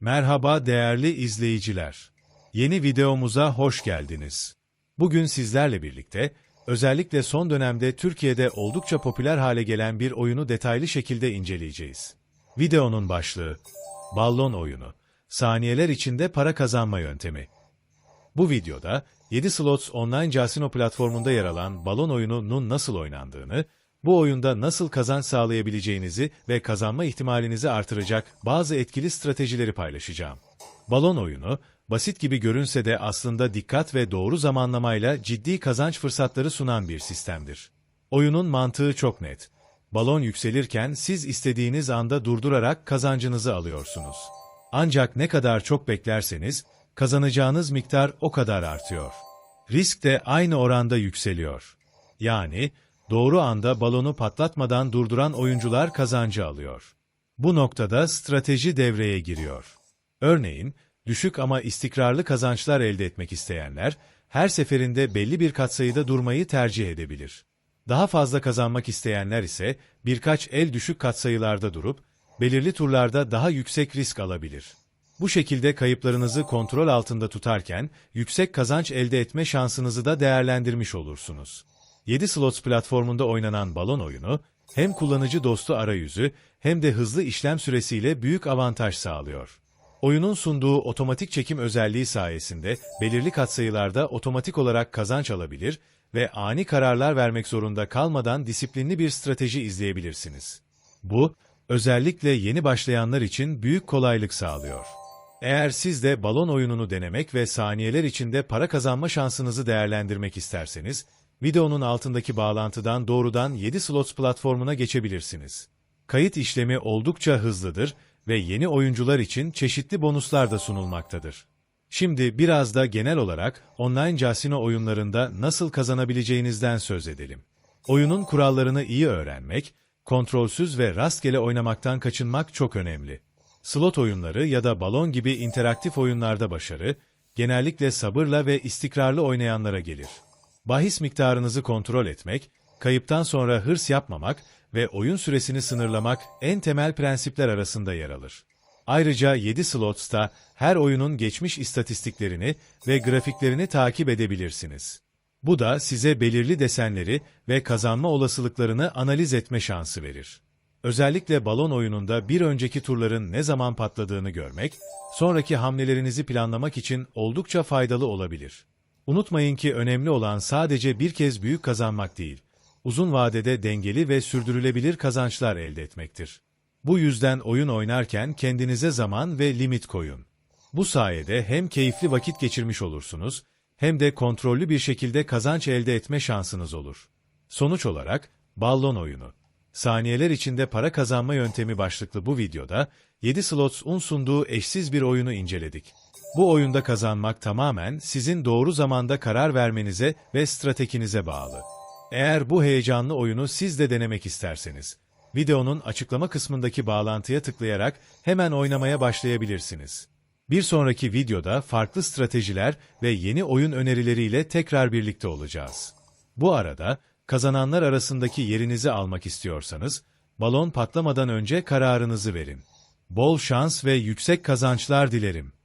Merhaba değerli izleyiciler. Yeni videomuza hoş geldiniz. Bugün sizlerle birlikte, özellikle son dönemde Türkiye'de oldukça popüler hale gelen bir oyunu detaylı şekilde inceleyeceğiz. Videonun başlığı, Ballon oyunu, saniyeler içinde para kazanma yöntemi. Bu videoda 7 Slots online casino platformunda yer alan balon oyununun nasıl oynandığını, bu oyunda nasıl kazanç sağlayabileceğinizi ve kazanma ihtimalinizi artıracak bazı etkili stratejileri paylaşacağım. Balon oyunu, basit gibi görünse de aslında dikkat ve doğru zamanlamayla ciddi kazanç fırsatları sunan bir sistemdir. Oyunun mantığı çok net. Balon yükselirken siz istediğiniz anda durdurarak kazancınızı alıyorsunuz. Ancak ne kadar çok beklerseniz, kazanacağınız miktar o kadar artıyor. Risk de aynı oranda yükseliyor. Yani, doğru anda balonu patlatmadan durduran oyuncular kazancı alıyor. Bu noktada strateji devreye giriyor. Örneğin, düşük ama istikrarlı kazançlar elde etmek isteyenler, her seferinde belli bir katsayıda durmayı tercih edebilir. Daha fazla kazanmak isteyenler ise birkaç el düşük katsayılarda durup, belirli turlarda daha yüksek risk alabilir. Bu şekilde kayıplarınızı kontrol altında tutarken, yüksek kazanç elde etme şansınızı da değerlendirmiş olursunuz. 7 Slots platformunda oynanan balon oyunu, hem kullanıcı dostu arayüzü hem de hızlı işlem süresiyle büyük avantaj sağlıyor. Oyunun sunduğu otomatik çekim özelliği sayesinde belirli katsayılarda otomatik olarak kazanç alabilir ve ani kararlar vermek zorunda kalmadan disiplinli bir strateji izleyebilirsiniz. Bu, özellikle yeni başlayanlar için büyük kolaylık sağlıyor. Eğer siz de balon oyununu denemek ve saniyeler içinde para kazanma şansınızı değerlendirmek isterseniz, videonun altındaki bağlantıdan doğrudan 7 Slots platformuna geçebilirsiniz. Kayıt işlemi oldukça hızlıdır ve yeni oyuncular için çeşitli bonuslar da sunulmaktadır. Şimdi biraz da genel olarak online casino oyunlarında nasıl kazanabileceğinizden söz edelim. Oyunun kurallarını iyi öğrenmek, kontrolsüz ve rastgele oynamaktan kaçınmak çok önemli. Slot oyunları ya da balon gibi interaktif oyunlarda başarı, genellikle sabırla ve istikrarlı oynayanlara gelir. Bahis miktarınızı kontrol etmek, kayıptan sonra hırs yapmamak ve oyun süresini sınırlamak en temel prensipler arasında yer alır. Ayrıca 7 Slots'ta her oyunun geçmiş istatistiklerini ve grafiklerini takip edebilirsiniz. Bu da size belirli desenleri ve kazanma olasılıklarını analiz etme şansı verir. Özellikle balon oyununda bir önceki turların ne zaman patladığını görmek, sonraki hamlelerinizi planlamak için oldukça faydalı olabilir. Unutmayın ki önemli olan sadece bir kez büyük kazanmak değil, uzun vadede dengeli ve sürdürülebilir kazançlar elde etmektir. Bu yüzden oyun oynarken kendinize zaman ve limit koyun. Bu sayede hem keyifli vakit geçirmiş olursunuz, hem de kontrollü bir şekilde kazanç elde etme şansınız olur. Sonuç olarak, ballon oyunu. Saniyeler içinde para kazanma yöntemi başlıklı bu videoda 7 Slots'un sunduğu eşsiz bir oyunu inceledik. Bu oyunda kazanmak tamamen sizin doğru zamanda karar vermenize ve stratejinize bağlı. Eğer bu heyecanlı oyunu siz de denemek isterseniz, videonun açıklama kısmındaki bağlantıya tıklayarak hemen oynamaya başlayabilirsiniz. Bir sonraki videoda farklı stratejiler ve yeni oyun önerileriyle tekrar birlikte olacağız. Bu arada, kazananlar arasındaki yerinizi almak istiyorsanız, balon patlamadan önce kararınızı verin. Bol şans ve yüksek kazançlar dilerim.